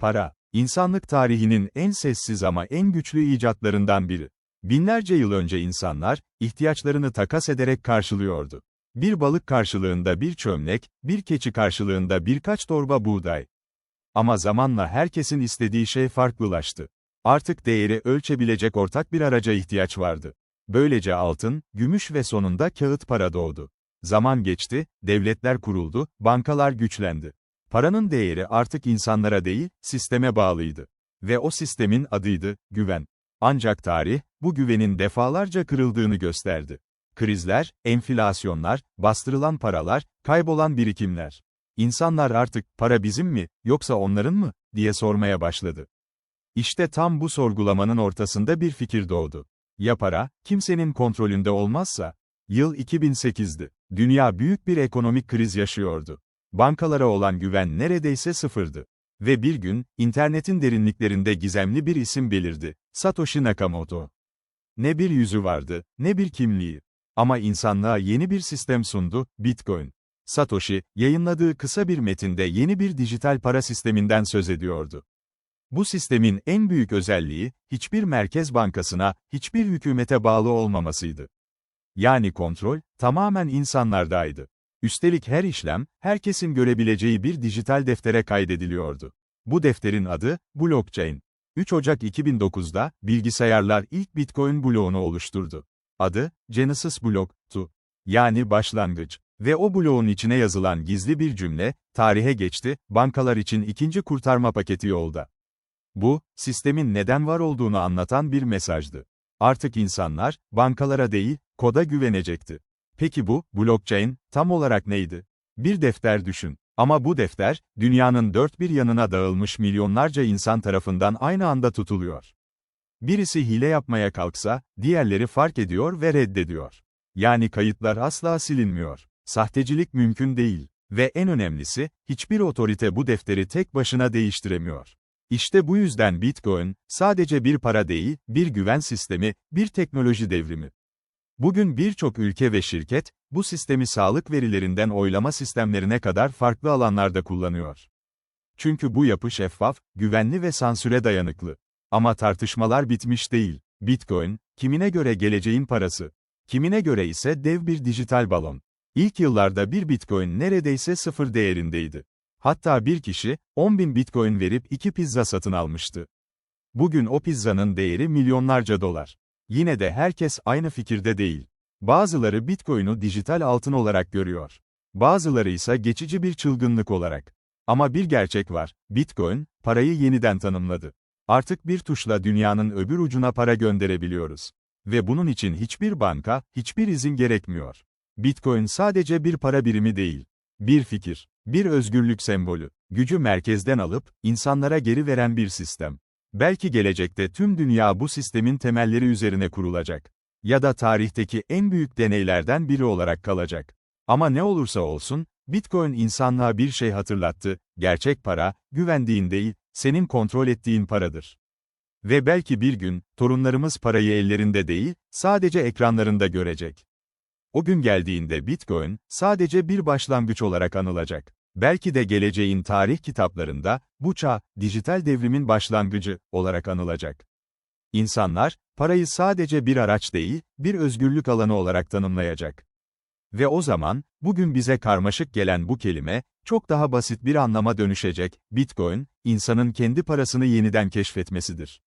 Para, insanlık tarihinin en sessiz ama en güçlü icatlarından biri. Binlerce yıl önce insanlar, ihtiyaçlarını takas ederek karşılıyordu. Bir balık karşılığında bir çömlek, bir keçi karşılığında birkaç torba buğday. Ama zamanla herkesin istediği şey farklılaştı. Artık değeri ölçebilecek ortak bir araca ihtiyaç vardı. Böylece altın, gümüş ve sonunda kağıt para doğdu. Zaman geçti, devletler kuruldu, bankalar güçlendi. Paranın değeri artık insanlara değil, sisteme bağlıydı. Ve o sistemin adıydı, güven. Ancak tarih, bu güvenin defalarca kırıldığını gösterdi. Krizler, enflasyonlar, bastırılan paralar, kaybolan birikimler. İnsanlar artık, para bizim mi, yoksa onların mı, diye sormaya başladı. İşte tam bu sorgulamanın ortasında bir fikir doğdu. Ya para, kimsenin kontrolünde olmazsa? Yıl 2008'di. Dünya büyük bir ekonomik kriz yaşıyordu. Bankalara olan güven neredeyse sıfırdı. Ve bir gün, internetin derinliklerinde gizemli bir isim belirdi. Satoshi Nakamoto. Ne bir yüzü vardı, ne bir kimliği. Ama insanlığa yeni bir sistem sundu, Bitcoin. Satoshi, yayınladığı kısa bir metinde yeni bir dijital para sisteminden söz ediyordu. Bu sistemin en büyük özelliği, hiçbir merkez bankasına, hiçbir hükümete bağlı olmamasıydı. Yani kontrol, tamamen insanlardaydı. Üstelik her işlem, herkesin görebileceği bir dijital deftere kaydediliyordu. Bu defterin adı, blockchain. 3 Ocak 2009'da, bilgisayarlar ilk Bitcoin bloğunu oluşturdu. Adı, Genesis Block'tu. Yani başlangıç. Ve o bloğun içine yazılan gizli bir cümle, tarihe geçti, bankalar için ikinci kurtarma paketi yolda. Bu, sistemin neden var olduğunu anlatan bir mesajdı. Artık insanlar, bankalara değil, koda güvenecekti. Peki bu, blockchain, tam olarak neydi? Bir defter düşün. Ama bu defter, dünyanın dört bir yanına dağılmış milyonlarca insan tarafından aynı anda tutuluyor. Birisi hile yapmaya kalksa, diğerleri fark ediyor ve reddediyor. Yani kayıtlar asla silinmiyor. Sahtecilik mümkün değil. Ve en önemlisi, hiçbir otorite bu defteri tek başına değiştiremiyor. İşte bu yüzden Bitcoin, sadece bir para değil, bir güven sistemi, bir teknoloji devrimi. Bugün birçok ülke ve şirket, bu sistemi sağlık verilerinden oylama sistemlerine kadar farklı alanlarda kullanıyor. Çünkü bu yapı şeffaf, güvenli ve sansüre dayanıklı. Ama tartışmalar bitmiş değil. Bitcoin, kimine göre geleceğin parası, kimine göre ise dev bir dijital balon. İlk yıllarda bir Bitcoin neredeyse sıfır değerindeydi. Hatta bir kişi, 10 bin Bitcoin verip iki pizza satın almıştı. Bugün o pizzanın değeri milyonlarca dolar. Yine de herkes aynı fikirde değil. Bazıları Bitcoin'u dijital altın olarak görüyor. Bazıları ise geçici bir çılgınlık olarak. Ama bir gerçek var, Bitcoin, parayı yeniden tanımladı. Artık bir tuşla dünyanın öbür ucuna para gönderebiliyoruz. Ve bunun için hiçbir banka, hiçbir izin gerekmiyor. Bitcoin sadece bir para birimi değil. Bir fikir, bir özgürlük sembolü, gücü merkezden alıp, insanlara geri veren bir sistem. Belki gelecekte tüm dünya bu sistemin temelleri üzerine kurulacak. Ya da tarihteki en büyük deneylerden biri olarak kalacak. Ama ne olursa olsun, Bitcoin insanlığa bir şey hatırlattı, gerçek para, güvendiğin değil, senin kontrol ettiğin paradır. Ve belki bir gün, torunlarımız parayı ellerinde değil, sadece ekranlarında görecek. O gün geldiğinde Bitcoin, sadece bir başlangıç olarak anılacak. Belki de geleceğin tarih kitaplarında, bu çağ, dijital devrimin başlangıcı, olarak anılacak. İnsanlar, parayı sadece bir araç değil, bir özgürlük alanı olarak tanımlayacak. Ve o zaman, bugün bize karmaşık gelen bu kelime, çok daha basit bir anlama dönüşecek, Bitcoin, insanın kendi parasını yeniden keşfetmesidir.